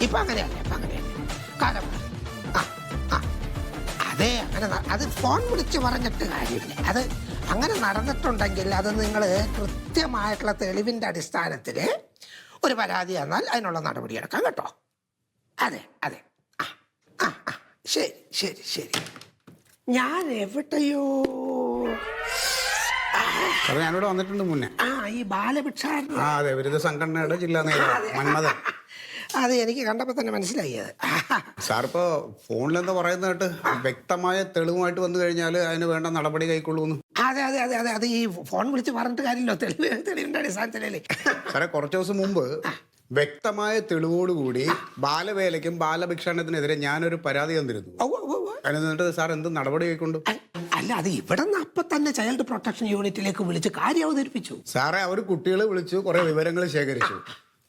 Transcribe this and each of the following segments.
ഇപ്പൊ അങ്ങനെയല്ല ഇപ്പൊ അങ്ങനെയല്ല. കാലം. ആ ആ അതെ അങ്ങനെ അത് ഫോൺ വിളിച്ച് പറഞ്ഞിട്ട് കാര്യമില്ല. അത് അങ്ങനെ നടന്നിട്ടുണ്ടെങ്കിൽ അത് നിങ്ങൾ കൃത്യമായിട്ടുള്ള തെളിവിന്റെ അടിസ്ഥാനത്തിൽ ഒരു പരാതി തന്നാൽ അതിനുള്ള നടപടി എടുക്കാം കേട്ടോ. അതെ അതെ. ആ ആ ആ. ശരി ശരി ശരി. ഞാൻ എവിടെയോ? ഞാനിവിടെ വന്നിട്ടുണ്ട് മുന്നേ. ആ ഈ ബാലഭിക്ഷ ആ അതെ വിരുദ്ധ സംഘടനയുടെ ജില്ലാ നേതാവ് മന്മഥൻ. അത് എനിക്ക് കണ്ടപ്പോൾ തന്നെ മനസ്സിലായി അത്. സാർ ഇപ്പോൾ ഫോണിലെന്താ പറയുന്ന കേട്ട് വ്യക്തമായ തെളിവുമായിട്ട് വന്നു കഴിഞ്ഞാൽ അതിന് വേണ്ട നടപടി കൈക്കൊള്ളൂന്ന് അതെ അതെ അതെ അതെ അത് ഈ ഫോൺ വിളിച്ച് പറഞ്ഞിട്ട് കാര്യമില്ലോ. തെളിവ് തെളിവിന്റെ അടിസ്ഥാനത്തിലല്ലേ. സാറേ കുറച്ച് ദിവസം മുമ്പ് വ്യക്തമായ തെളിവോടുകൂടി ബാലവേലയ്ക്കും ബാലഭിക്ഷാടനത്തിനെതിരെ ഞാനൊരു പരാതി തന്നിരുന്നു. എന്നിട്ട് സാർ എന്ത് നടപടി കൈക്കൊണ്ടു? അല്ല അത് ഇവിടെ നിന്ന് അപ്പൊ തന്നെ ചൈൽഡ് പ്രൊട്ടക്ഷൻ യൂണിറ്റിലേക്ക് വിളിച്ച് കാര്യം അവതരിപ്പിച്ചു സാറേ അവർ കുട്ടികളെ വിളിച്ചു കുറെ വിവരങ്ങൾ ശേഖരിച്ചു.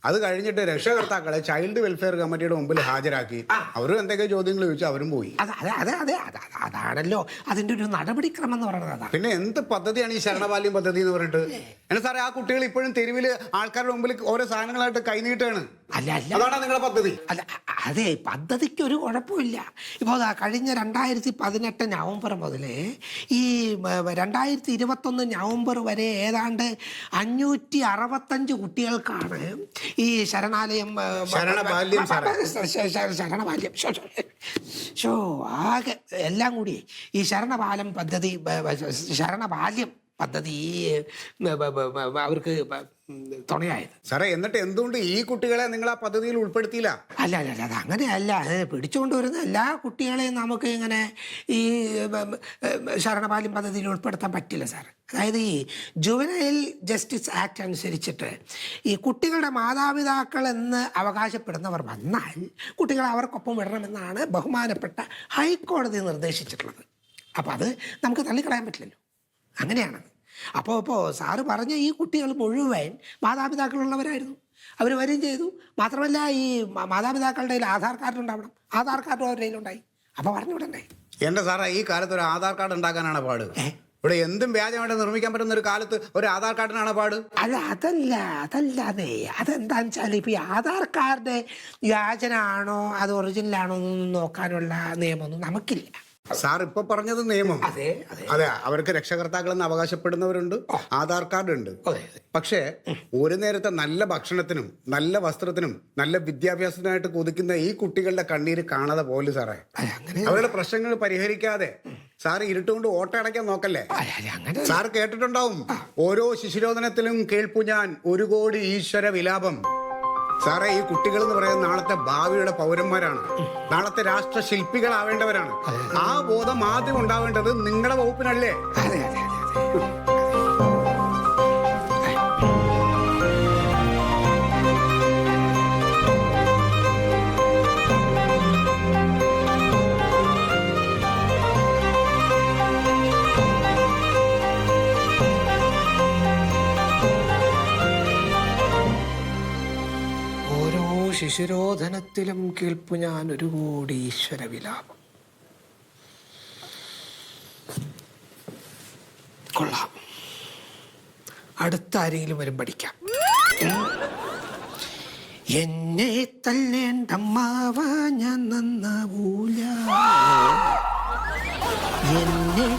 അത് കഴിഞ്ഞിട്ട് രക്ഷകർത്താക്കളെ ചൈൽഡ് വെൽഫെയർ കമ്മിറ്റിയുടെ മുമ്പിൽ ഹാജരാക്കി. അവരും എന്തൊക്കെ ചോദ്യങ്ങൾ ചോദിച്ചു അവരും പോയി. അതെ അതെ അതെ അത് അത് അതാണല്ലോ. അതിന്റെ ഒരു നടപടിക്രമം എന്ന് പറയുന്നത് പിന്നെ എന്ത് പദ്ധതിയാണ് ഈ ശരണബാല്യം പദ്ധതി എന്ന് പറഞ്ഞിട്ട്? എന്നാ സാറേ ആ കുട്ടികൾ ഇപ്പോഴും തെരുവിൽ ആൾക്കാരുടെ മുമ്പിൽ ഓരോ സാധനങ്ങളായിട്ട് കൈനീട്ടാണ്. അല്ല അല്ല. അതാണ് നിങ്ങളുടെ പദ്ധതി. അല്ല അതെ പദ്ധതിക്ക് ഒരു കുഴപ്പമില്ല. ഇപ്പോൾ കഴിഞ്ഞ രണ്ടായിരത്തി പതിനെട്ട് നവംബർ മുതൽ ഈ രണ്ടായിരത്തി ഇരുപത്തൊന്ന് നവംബർ വരെ ഏതാണ്ട് അഞ്ഞൂറ്റി അറുപത്തഞ്ച് കുട്ടികൾക്കാണ് ഈ ശരണാലയം ശരണബാല്യം ശരണബാല്യം. ഷോ, ആകെ എല്ലാം കൂടി ഈ ശരണബാലം പദ്ധതി ശരണബാല്യം പദ്ധതി അവർക്ക് തുണയായത്. സാറേ എന്നിട്ട് എന്തുകൊണ്ട് ഈ കുട്ടികളെ നിങ്ങൾ ആ പദ്ധതിയിൽ ഉൾപ്പെടുത്തിയില്ല? അല്ല അല്ല അല്ല അത് അങ്ങനെയല്ല. അത് പിടിച്ചുകൊണ്ടുവരുന്ന എല്ലാ കുട്ടികളെയും നമുക്ക് ഇങ്ങനെ ഈ ശരണബാല്യം പദ്ധതിയിൽ ഉൾപ്പെടുത്താൻ പറ്റില്ല സാർ. അതായത് ഈ ജുവനൈൽ ജസ്റ്റിസ് ആക്ട് അനുസരിച്ചിട്ട് ഈ കുട്ടികളുടെ മാതാപിതാക്കൾ എന്ന് അവകാശപ്പെടുന്നവർ വന്നാൽ കുട്ടികളെ അവർക്കൊപ്പം വിടണമെന്നാണ് ബഹുമാനപ്പെട്ട ഹൈക്കോടതി നിർദ്ദേശിച്ചിട്ടുള്ളത്. അപ്പോൾ അത് നമുക്ക് തള്ളിക്കളയാൻ പറ്റില്ലല്ലോ. അങ്ങനെയാണത് അപ്പോൾ ഇപ്പോൾ സാറ് പറഞ്ഞ ഈ കുട്ടികൾ മുഴുവൻ മാതാപിതാക്കളുള്ളവരായിരുന്നു. അവർ വരികയും ചെയ്തു. മാത്രമല്ല ഈ മാതാപിതാക്കളുടെ കയ്യിൽ ആധാർ കാർഡ് ഉണ്ടാവണം. ആധാർ കാർഡ് അവരുടെ കയ്യിലുണ്ടായി. അപ്പോൾ പറഞ്ഞു വിടണ്ടേ? എന്റെ സാറേ ഈ കാലത്ത് ഒരു ആധാർ കാർഡ് ഉണ്ടാക്കാനാണ് പാട്. ഇവിടെ എന്തും വ്യാജമായിട്ട് നിർമ്മിക്കാൻ പറ്റുന്ന ഒരു കാലത്ത് ഒരു ആധാർ കാർഡിനാണ് പാട്. അല്ല അതല്ല അതല്ലാതെ അതെന്താന്ന് വെച്ചാൽ ഇപ്പം ഈ ആധാർ കാർഡ് വ്യാജനാണോ അത് ഒറിജിനലാണോ എന്നൊന്നും നോക്കാനുള്ള നിയമമൊന്നും നമുക്കില്ല. സാർ ഇപ്പൊ പറഞ്ഞത് നിയമം. അതെ അവർക്ക് രക്ഷകർത്താക്കൾ എന്ന് അവകാശപ്പെടുന്നവരുണ്ട് ആധാർ കാർഡ് ഉണ്ട് പക്ഷേ ഒരു നേരത്തെ നല്ല ഭക്ഷണത്തിനും നല്ല വസ്ത്രത്തിനും നല്ല വിദ്യാഭ്യാസത്തിനായിട്ട് കൊതിക്കുന്ന ഈ കുട്ടികളുടെ കണ്ണീര് കാണാതെ പോലും സാറേ. അവരുടെ പ്രശ്നങ്ങൾ പരിഹരിക്കാതെ. സാർ ഇരുട്ടുകൊണ്ട് ഓട്ട അടയ്ക്കാൻ നോക്കല്ലേ? സാർ കേട്ടിട്ടുണ്ടാവും. ഓരോ ശിശുരോധനത്തിലും കേൾപ്പു ഞാൻ ഒരു കോടി ഈശ്വര വിലാപം. സാറേ ഈ കുട്ടികൾ എന്ന് പറയുന്നത് നാളത്തെ ഭാവിയുടെ പൗരന്മാരാണ്. നാളത്തെ രാഷ്ട്ര ശില്പികളാവേണ്ടവരാണ് ആ ബോധം ആദ്യം ഉണ്ടാവേണ്ടത് നിങ്ങളുടെ വകുപ്പിനല്ലേ? അതെ അതെ അതെ. ശിശുരോധനത്തിലും കേൾപ്പു ഞാൻ ഒരു കോടി ഈശ്വര വിലാപം കൊള്ളാം. അടുത്ത ആരെങ്കിലും വരും പഠിക്കാം. എന്നെ തല്ലേണ്ടമ്മാവ ഞാൻ നന്നാവൂല. എന്നെ